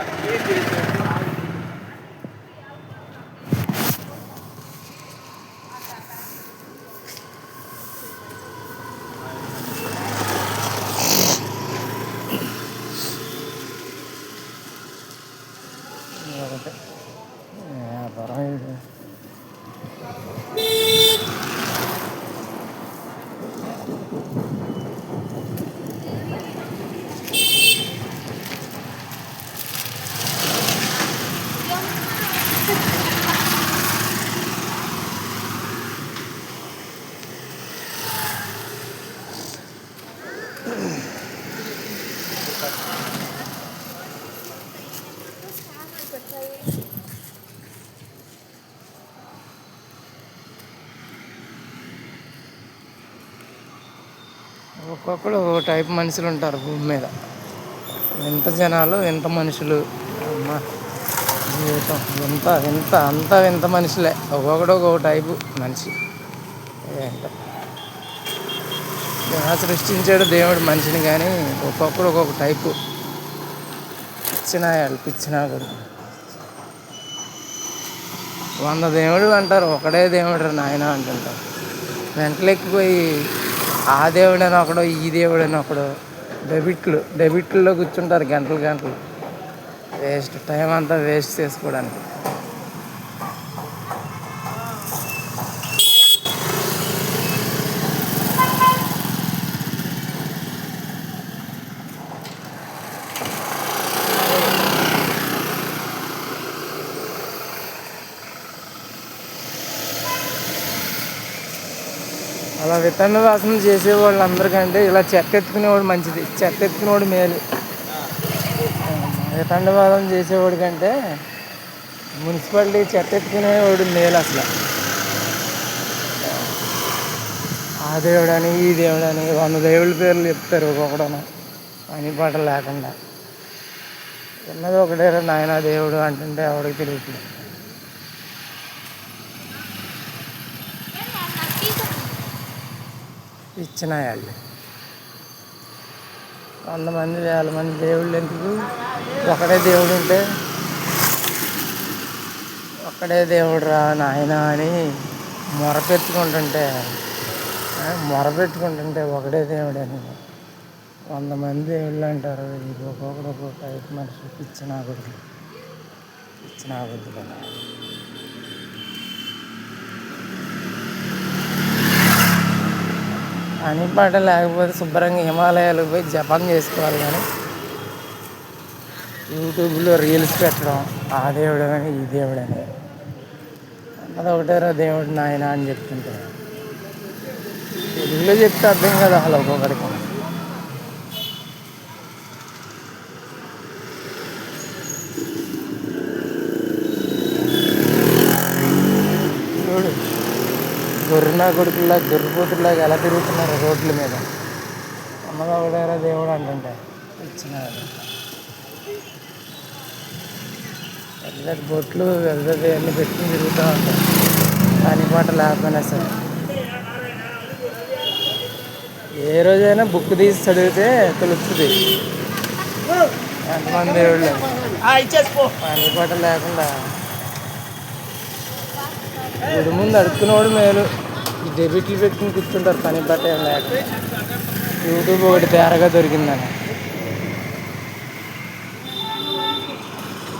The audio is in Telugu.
Yeah, but I... ఒక్కొక్కడు ఒక టైప్ మనుషులు ఉంటారు భూమి మీద. ఎంత జనాలు ఎంత మనుషులు? అమ్మా. జీవితం ఎంత ఎంత అంత వింత మనుషులే. ఒక్కొక్కడు ఒక్కొక్క టైపు మనిషి. ఏంటో. ఎలా సృష్టించాడు దేవుడు మనిషిని కానీ ఒక్కొక్కడు ఒక్కొక్క టైపు. పిచ్చిన పిచ్చిన కూడా. వంద దేవుడు అంటారు ఒకడే దేవుడు నాయన అంటుంటారు. వెంటలెక్కిపోయి ఆ దేవుడు ఒకడు ఈ దేవుడైనా ఒకడు డెబిట్లు డెబిట్లో కూర్చుంటారు గంటలు గంటలు. వేస్ట్ టైం అంతా వేస్ట్ చేసుకోవడానికి. అలా విత్తన వాసన చేసేవాళ్ళు అందరికంటే ఇలా చెత్త ఎత్తుకునేవాడు మంచిది. చెత్త ఎత్తుకునేవాడు మేలు. తండవాదం చేసేవాడు కంటే మున్సిపాలిటీ చెత్త ఎత్తుకునేవాడు మేలు అసలు. ఆ దేవుడని ఈ దేవుడని వంద దేవుళ్ళ పేర్లు చెప్తారు ఒక్కొక్కడను పని పాట లేకుండా. చిన్నది ఒకటే నాయన దేవుడు అంటుంటే ఎవరికి తెలియట్లేదు. ఇచ్చినాయాళ్ళు. వంద మంది వేల మంది దేవుళ్ళు ఎందుకు? ఒకడే దేవుడు ఉంటే ఒక్కడే దేవుడు రా నాయన అని మొరపెట్టుకుంటుంటే మొరపెట్టుకుంటుంటే ఒకడే దేవుడు అని వంద మంది దేవుళ్ళు అంటారు. ఇది ఒక్కొక్కడు ఒక్కొక్క ఐదు మనిషి. ఇచ్చిన కొడుకు ఇచ్చిన కదా పని పాట లేకపోతే శుభ్రంగా హిమాలయాలకు పోయి జపం చేసుకోవాలి కానీ యూట్యూబ్లో రీల్స్ పెట్టడం ఆ దేవుడు అని ఈ దేవుడు అని అన్నది ఒకటేరా దేవుడు నాయన అని చెప్తుంటే తెలుగులో చెప్తే అర్థం కదా అసలు ఒక్కొక్కడికి గొర్రెనా కొడుకులా గొర్రెపోతులాగా ఎలా తిరుగుతున్నారు రోడ్ల మీద? అమ్మగా ఒకటేరా దేవుడు అంటుంటే. ఇచ్చిన పెద్ద పెద్ద బొట్లు పెద్ద పెద్ద అన్ని పెట్టుకుని తిరుగుతూ ఉంటారు. పని పాట లేకపోయినా సరే. ఏ రోజైనా బుక్ తీసి చదివితే తెలుస్తుంది. ఎంతమంది దేవుళ్ళు. పని పాట లేకుండా గుడి ముందు అడుక్కునేవాడు మేలు. డెబిట్లు పెట్టుకుని కూర్చుంటారు పని బట్ట లేక. యూట్యూబ్ ఒకటి తేరగా దొరికిందని.